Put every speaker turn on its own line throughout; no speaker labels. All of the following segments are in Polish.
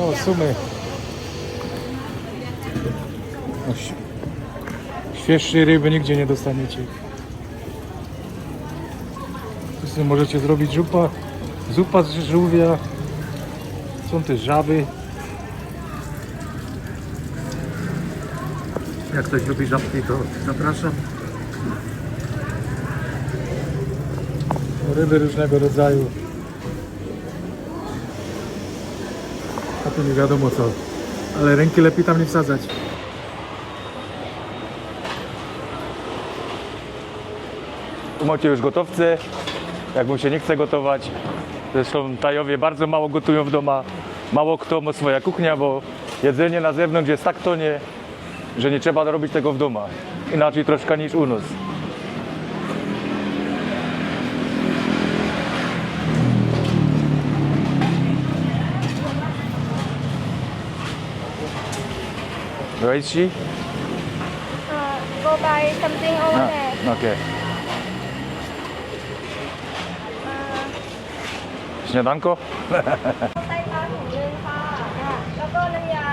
O, sumy. O, Świeższej ryby nigdzie nie dostaniecie. Sobie możecie zrobić zupa, zupa z żółwia. Są też żaby. Jak ktoś lubi żabki, to zapraszam. Ryby różnego rodzaju. A tu nie wiadomo co. Ale ręki lepiej tam nie wsadzać.
Tu macie już gotowce, jak mu się nie chce gotować. Zresztą Tajowie bardzo mało gotują w domu. Mało kto ma swoja kuchnia, bo jedzenie na zewnątrz jest tak tonie, że nie trzeba robić tego w domu. Inaczej troszkę niż u nas. Where is she?
Uh, go buy something over there.
Ah, okay. Śniadanko?
ไส้ปลาถุงนึงค่ะ แล้วก็น้ำยา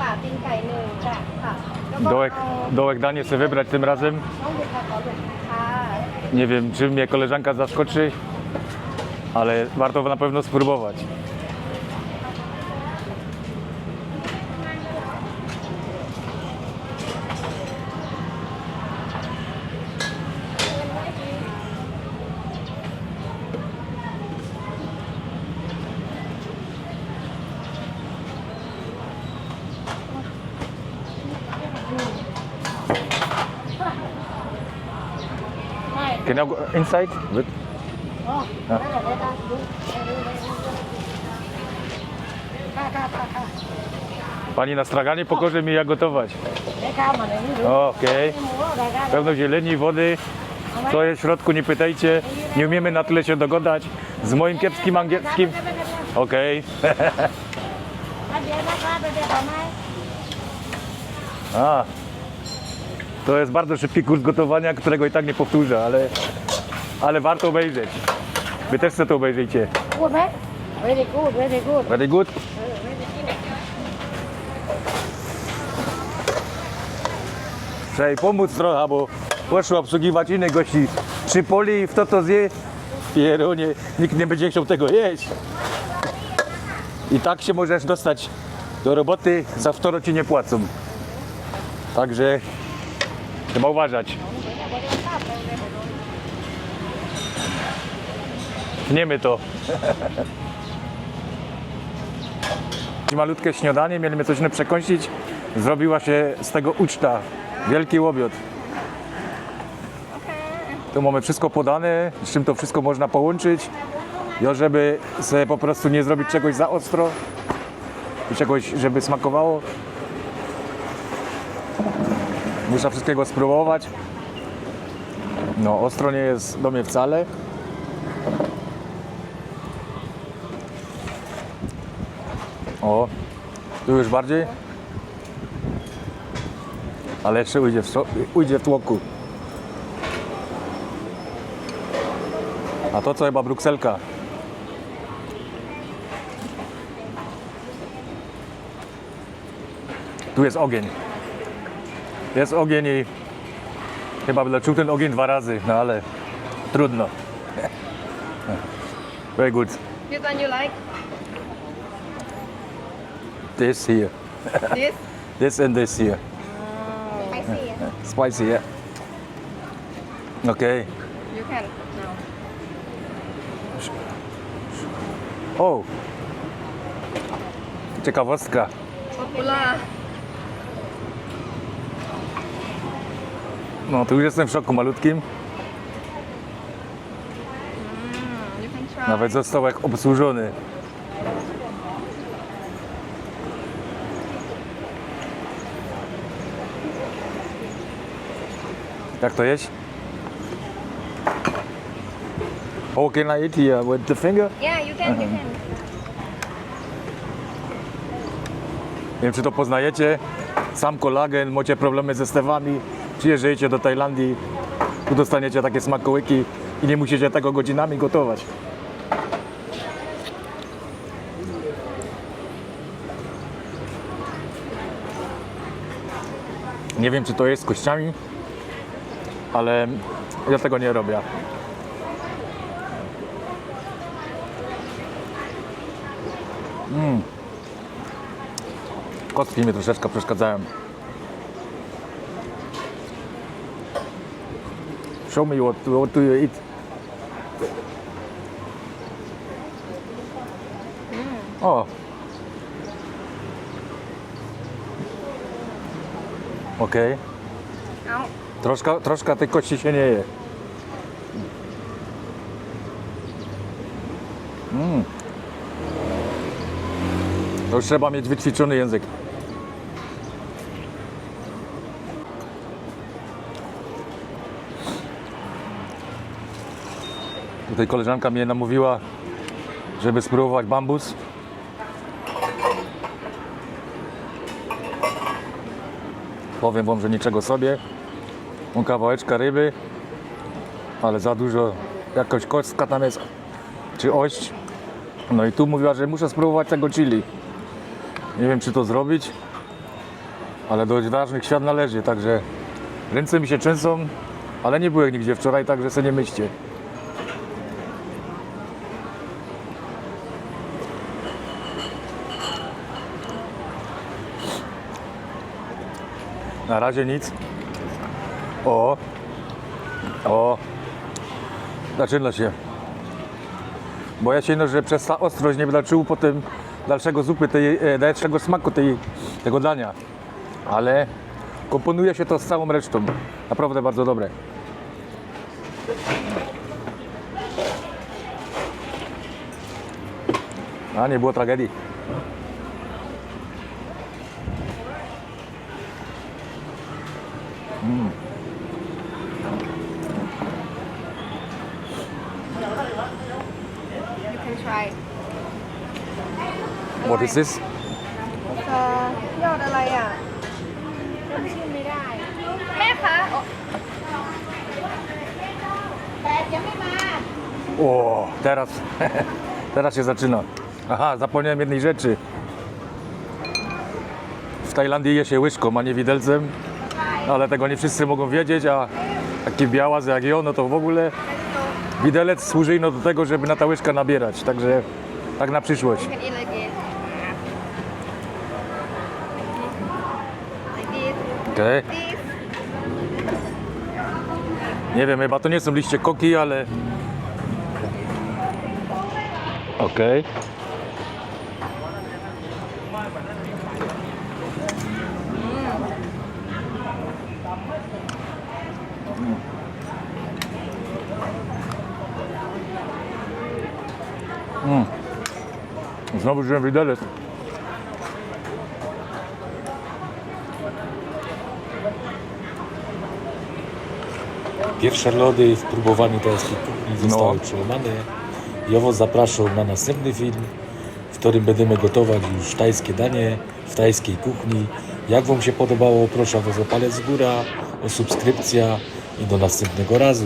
ป่าตีนไก่หนึ่งจ้ะค่ะ แล้วก็
Dołek,
เอา
dołek danie sobie wybrać tym razem.
น้องบุกค่ะขอบุกค่ะ
Nie wiem, czy mnie koleżanka zaskoczy, ale warto na pewno spróbować. Can I go inside? With? Pani na straganie pokaże mi jak gotować. Okej. Pełno zieleni, wody. Co jest w środku, nie pytajcie. Nie umiemy na tyle się dogadać. Z moim kiepskim angielskim. Okej. A. To jest bardzo szybki kurs gotowania, którego i tak nie powtórzę, ale, ale warto obejrzeć. Wy też sobie to obejrzyjcie.
Good. Very good, very good.
Very good? Pomóc trochę, bo poszło obsługiwać innych gości. Przy poli w to to zje, pierunie, nikt nie będzie chciał tego jeść. I tak się możesz dostać do roboty, za wtoro ci nie płacą. Także trzeba uważać. Tniemy to. Malutkie śniadanie, mieliśmy coś przekąsić. Zrobiła się z tego uczta. Wielki łobiot. Tu mamy wszystko podane, z czym to wszystko można połączyć. I żeby sobie po prostu nie zrobić czegoś za ostro i czegoś, żeby smakowało. Muszę wszystkiego spróbować. No, ostro nie jest do mnie wcale. O, tu już bardziej. Ale jeszcze ujdzie w, so- ujdzie w tłoku. A to co chyba brukselka. Tu jest ogień. Jest ogień i chyba będę czuł ten ogień dwa razy, no ale trudno. Very good.
Which one you like
This here.
this
This and this here.
I see
Spicy, yeah. Okay.
you can now
O! Ciekawostka.
popular
No, tu już jestem w szoku malutkim.
you can try
Nawet został jak obsłużony. Jak to jeść? Oh, can I eat here with the finger?
yeah you can you can
Nie wiem, czy to poznajecie. Sam kolagen, macie problemy ze stewami, przyjeżdżacie do Tajlandii, Tu dostaniecie takie smakołyki i nie musicie tego godzinami gotować. Nie wiem, czy to jest z kościami, ale ja tego nie robię. Mm. Kostki mi troszeczkę przeszkadzają. Show me what, what do you eat. O. Okej.
Au.
Troszkę, troszkę tej kości się nie je. Mm. To już trzeba mieć wyćwiczony język. Tutaj koleżanka mnie namówiła, żeby spróbować bambus. Powiem wam, że niczego sobie. Mam kawałeczka ryby, ale za dużo, jakoś kostka tam jest, czy ość. No i tu mówiła, że muszę spróbować tego chili. Nie wiem, czy to zrobić, ale do ważnych świat należy, także ręce mi się trzęsą, ale nie byłem nigdzie wczoraj, także sobie nie myślcie. Na razie nic. O, o, zaczyna się. Boję się, no, że przez ta ostrość nie będę czuł potem dalszego zupy, tej, e, dalszego smaku tej, tego dania. Ale komponuje się to z całą resztą. Naprawdę bardzo dobre. A, nie było tragedii.
You can try
What is this?
เอ่อยอดอะไรอ่ะจำชื่อไม่ได้ แม่คะแต่ยังไม่มา
O, teraz, teraz się zaczyna. Aha, zapomniałem jednej rzeczy. W Tajlandii je się łyżką, a nie widelcem, ale tego nie wszyscy mogą wiedzieć, a taki białaz jak ja, no to w ogóle widelec służy ino do tego, żeby na ta łyżka nabierać, także tak na przyszłość. Okej. Nie wiem, chyba to nie są liście koki, ale... Okej. Mm. Znowu żyłem widelec.
Pierwsze lody w próbowaniu tajskiej kuchni zostały
No.
przełamane. I owo zapraszam na następny film, w którym będziemy gotować już tajskie danie w tajskiej kuchni. Jak Wam się podobało, proszę Was o palec w górę, o subskrypcja i do następnego razu.